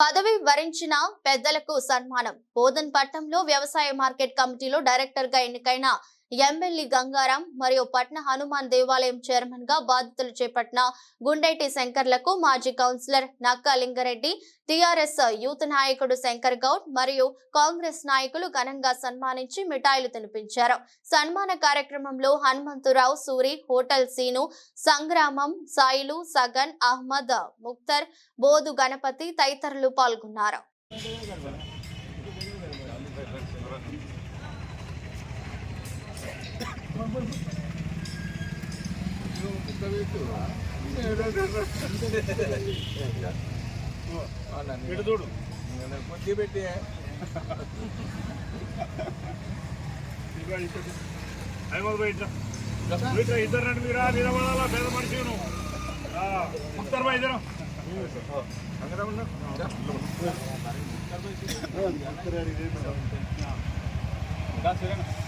పదవి వరించిన పెద్దలకు సన్మానం. బోధన్ పట్టణంలో వ్యవసాయ మార్కెట్ కమిటీలో డైరెక్టర్గా ఎన్నికైన ఎమ్మెల్యే గంగారాం మరియు పట్న హనుమాన్ దేవాలయం చైర్మన్గా బాధ్యతలు చేపట్టిన గుండెటి శంకర్లకు మాజీ councillor Nakka Lingareddy TRS youth నాయకుడు శంకర్ గౌడ్ మరియు కాంగ్రెస్ నాయకులు ఘనంగా సన్మానించి మిఠాయిలు తినిపించారు. సన్మాన కార్యక్రమంలో హనుమంతురావు సూరి హోటల్ సీను సంగ్రామం సాయిలు సగన్ అహ్మద్ ముక్తర్ బోధు గణపతి తదితరులు పాల్గొన్నారు. చూడు. కొద్ది పెట్టి. ఇద్దరు రండి మీరా నిలబడాలా పేద మనిషి నువ్వు ముక్తారు బా ఇద్దరు నువ్వు అటు